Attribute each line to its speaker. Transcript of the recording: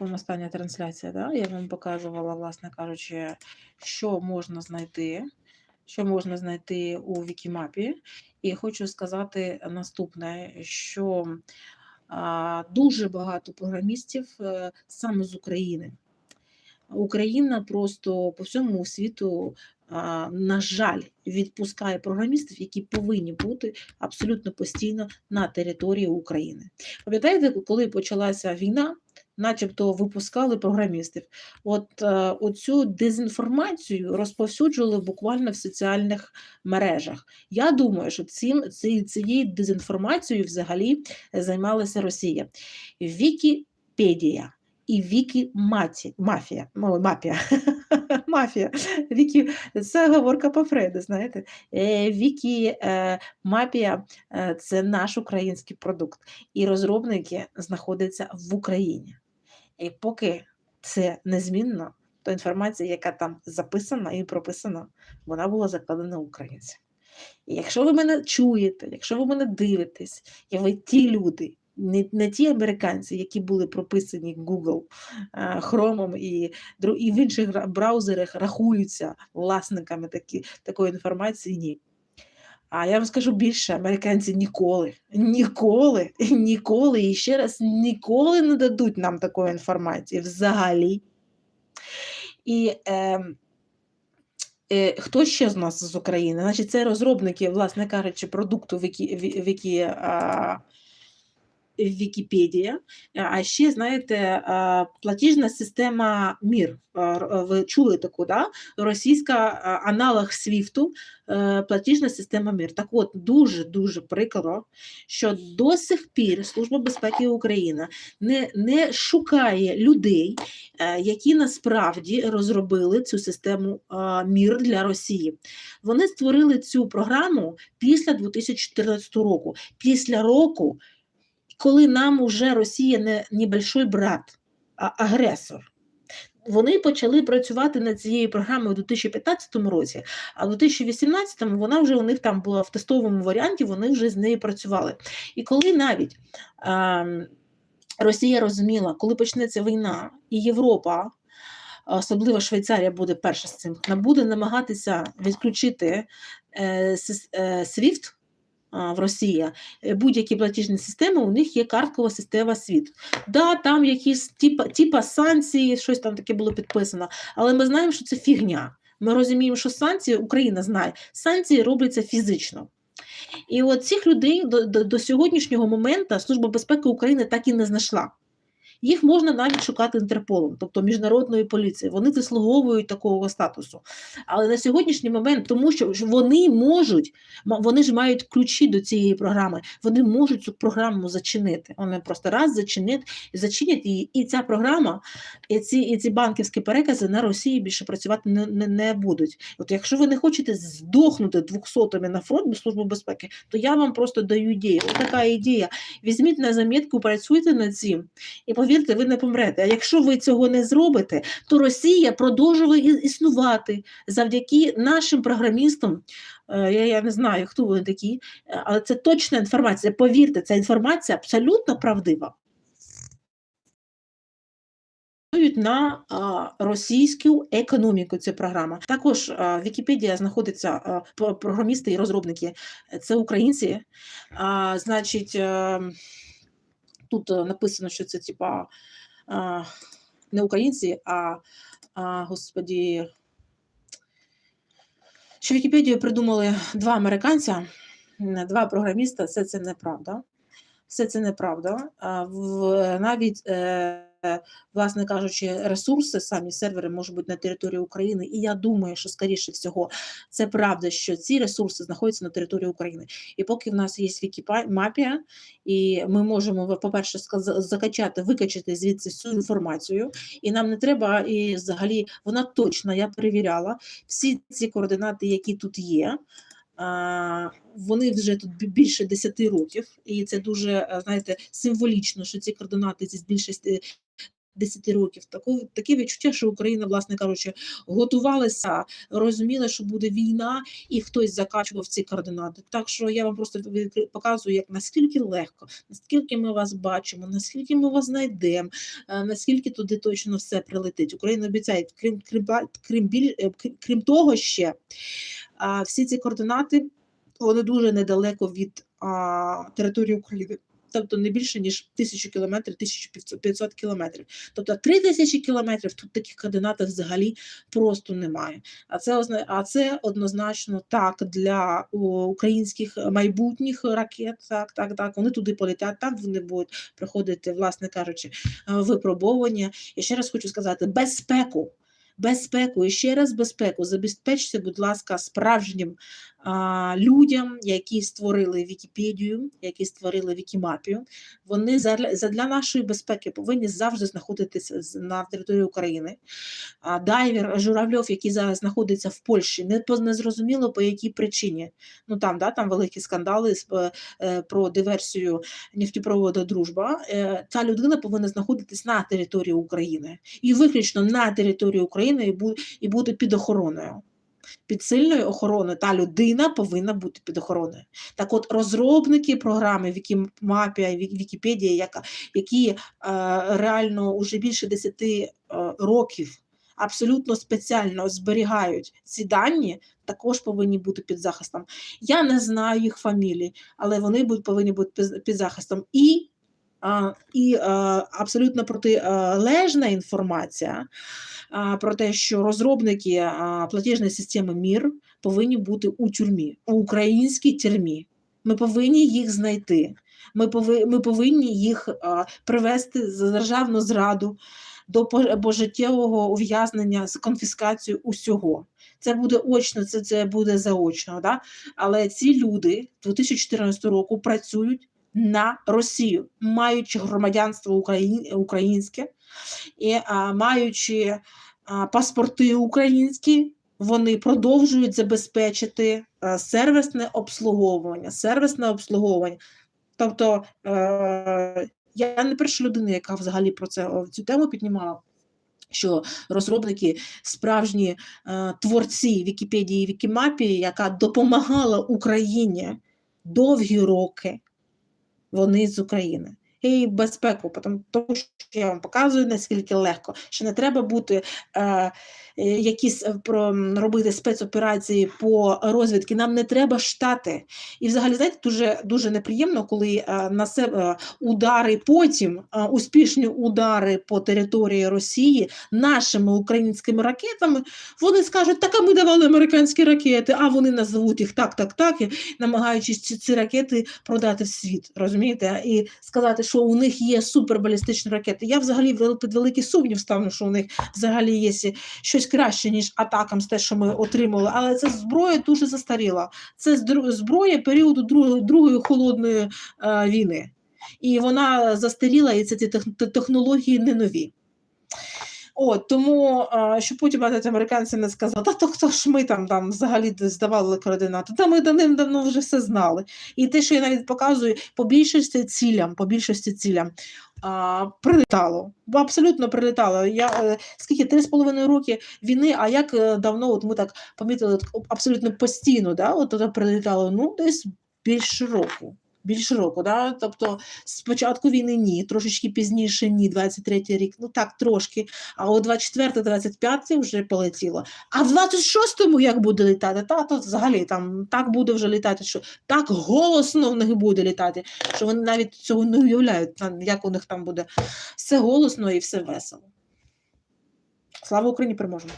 Speaker 1: Остання трансляція, да? Я вам показувала, власне кажучи, що можна знайти, що можна знайти у Вікімапі. І хочу сказати наступне, що дуже багато програмістів е, саме з України. Україна просто по всьому світу, на жаль, відпускає програмістів, які повинні бути абсолютно постійно на території України. Пам'ятаєте, коли почалася війна, начебто випускали програмістів. От е, оцю дезінформацію розповсюджували буквально в соціальних мережах. Я думаю, що цим ці- цією дезінформацією взагалі займалася Росія. Вікіпедія і Вікіматі мафія. Мапія. Мафія. Вікі, це говорка по Фрейду, знаєте. Е, Вікі е, Мапія е, це наш український продукт, і розробники знаходяться в Україні. І поки це незмінно, то інформація, яка там записана і прописана, вона була закладена українцям. І якщо ви мене чуєте, якщо ви мене дивитесь, і ви ті люди, не, не ті американці, які були прописані Google, е, Chrome і, і в інших браузерах рахуються власниками такі, такої інформації, ні. А я вам скажу більше, американці ніколи, ніколи, ніколи і ще раз ніколи не дадуть нам такої інформації взагалі. І е, е, хто ще з нас з України? Значить, це розробники, власне кажучи, продукту в які в, в які а, Вікіпедія. А ще, знаєте, платіжна система МІР. Ви чули таку, да? російська аналог Свіфту, е, платіжна система МІР. Так от, дуже-дуже прикро, що до сих пір Служба безпеки України не, не шукає людей, е, які насправді розробили цю систему МІР для Росії. Вони створили цю програму після 2014 року, після року, коли нам уже Росія не небольшой брат, а агресор. Вони почали працювати над цією програмою у 2015 році, а у 2018 вона вже у них там була в тестовому варіанті, вони вже з нею працювали. І коли навіть ем, Росія розуміла, коли почнеться війна, і Європа, особливо Швейцарія, буде перша з цим, буде намагатися відключити е, е, SWIFT а, в Росії, е, будь-які платіжні системи, у них є карткова система світ. Да, там якісь типа, типа санкції, щось там таке було підписано, але ми знаємо, що це фігня. Ми розуміємо, що санкції, Україна знає, санкції робляться фізично. І от цих людей до, до, до сьогоднішнього моменту Служба безпеки України так і не знайшла. Їх можна навіть шукати Інтерполом, тобто міжнародною поліцією. Вони заслуговують такого статусу. Але на сьогоднішній момент, тому що вони можуть, вони ж мають ключі до цієї програми, вони можуть цю програму зачинити. Вони просто раз зачинять, зачинять її, і ця програма, і ці, і ці банківські перекази на Росії більше працювати не, не, не будуть. От якщо ви не хочете здохнути двохсотими на фронт без служби безпеки, то я вам просто даю ідею. Ось така ідея. Візьміть на замітку, працюйте над цим, і повірте, ви не помрете. А якщо ви цього не зробите, то Росія продовжує існувати завдяки нашим програмістам. Е, Я, я не знаю, хто вони такі, але це точна інформація. Повірте, ця інформація абсолютно правдива. На російську економіку. Ця програма. Також а, Вікіпедія знаходиться програмісти і розробники. Це українці. Значить, е, тут е, написано, що це типа не українці, а, а господі. Що Вікіпедію придумали два американця, два програміста, все це неправда. Все це неправда. В, навіть, е, власне кажучи, ресурси, самі сервери можуть бути на території України. І я думаю, що, скоріше всього, це правда, що ці ресурси знаходяться на території України. І поки в нас є Вікімапія, і ми можемо, по-перше, закачати, викачати звідси всю інформацію, і нам не треба, і взагалі вона точна, я перевіряла. Всі ці координати, які тут є, вони вже тут більше 10 років, і це дуже, е, знаєте, символічно, що ці координати зі більшості 10 років. Таку, таке відчуття, що Україна, власне кажучи, готувалася, розуміла, що буде війна, і хтось закачував ці координати. Так що я вам просто показую, як наскільки легко, наскільки ми вас бачимо, наскільки ми вас знайдемо, е, наскільки туди точно все прилетить. Україна обіцяє, крім, крім, крім, е, крім- крім того ще, всі ці координати вони дуже недалеко від а, території України. Тобто не більше ніж тисячу кілометрів, 1500 кілометрів. Тобто три тисячі кілометрів тут таких координат взагалі просто немає. А це а це однозначно так для українських майбутніх ракет. Так, так, так. Вони туди полетять, там вони будуть проходити, власне кажучи, е, випробовування. І ще раз хочу сказати: безпеку. Безпеку і ще раз безпеку. Забезпечте, будь ласка, справжнім людям, які створили Вікіпедію, які створили Вікімапію. Вони задля нашої безпеки повинні завжди знаходитися на території України. Дайвер Журавльов, який зараз знаходиться в Польщі, не зрозуміло по якій причині. Ну там, да, там великі скандали е, е, про диверсію нефтепроводу Дружба. Е, Ця людина повинна знаходитись на території України і виключно на території України і бути під охороною. Під сильною охороною та людина повинна бути під охороною. Так от розробники програми Вікімапія, Вік- Вікіпедія, яка, які е, реально вже більше 10 е, років абсолютно спеціально зберігають ці дані, також повинні бути під захистом. Я не знаю їх фамілій, але вони будуть, повинні бути під, захистом. І, і абсолютно протилежна інформація про те, що розробники платіжної системи МІР повинні бути у тюрмі, у українській тюрмі. Ми повинні їх знайти. Ми ми повинні їх привести за державну зраду до пожиттєвого ув'язнення з конфіскацією усього. Це буде очно, це, це буде заочно. Да? Але ці люди 2014 року працюють на Росію, маючи громадянство Україн, українське і а, маючи а, паспорти українські, вони продовжують забезпечити а, сервісне обслуговування. Сервісне обслуговування. Тобто е, я не перша людина, яка взагалі про це цю тему піднімала. Що розробники, справжні е, творці Вікіпедії і Вікімапії, яка допомагала Україні довгі роки, вони з України. І безпеку, тому що я вам показую, наскільки легко, що не треба бути е, е, якісь е, про, робити спецоперації по розвідки. Нам не треба штати. І взагалі, знаєте, дуже дуже неприємно, коли е, на себе удари потім, е, успішні удари по території Росії нашими українськими ракетами, вони скажуть, так а ми давали американські ракети, а вони назвуть їх так, так, так, намагаючись ці, ці ракети продати в світ, розумієте? І сказати, що у них є супербалістичні ракети. Я взагалі під великий сумнів ставлю, що у них взагалі є щось краще, ніж атакам з те, що ми отримали. Але це зброя дуже застаріла. Це зброя періоду Другої, другої холодної е, війни. І вона застаріла, і це ці технології не нові. От, тому, а, щоб потім американці не сказали, та то хто ж ми там, там взагалі здавали координати, та ми давним-давно вже все знали. І те, що я навіть показую, по більшості цілям, по більшості цілям а, прилітало. Абсолютно прилітало. Я, е, скільки, три з половиною роки війни, а як е, давно от ми так помітили абсолютно постійно, да, от прилітало, ну, десь більше року. Більше року, да? тобто спочатку війни ні, трошечки пізніше ні, 23-й рік, ну так, трошки, а у 24-25 вже полетіло. А в 26-му як буде літати? Та то взагалі там так буде вже літати, що так голосно в них буде літати, що вони навіть цього не уявляють, як у них там буде все голосно і все весело. Слава Україні, переможемо!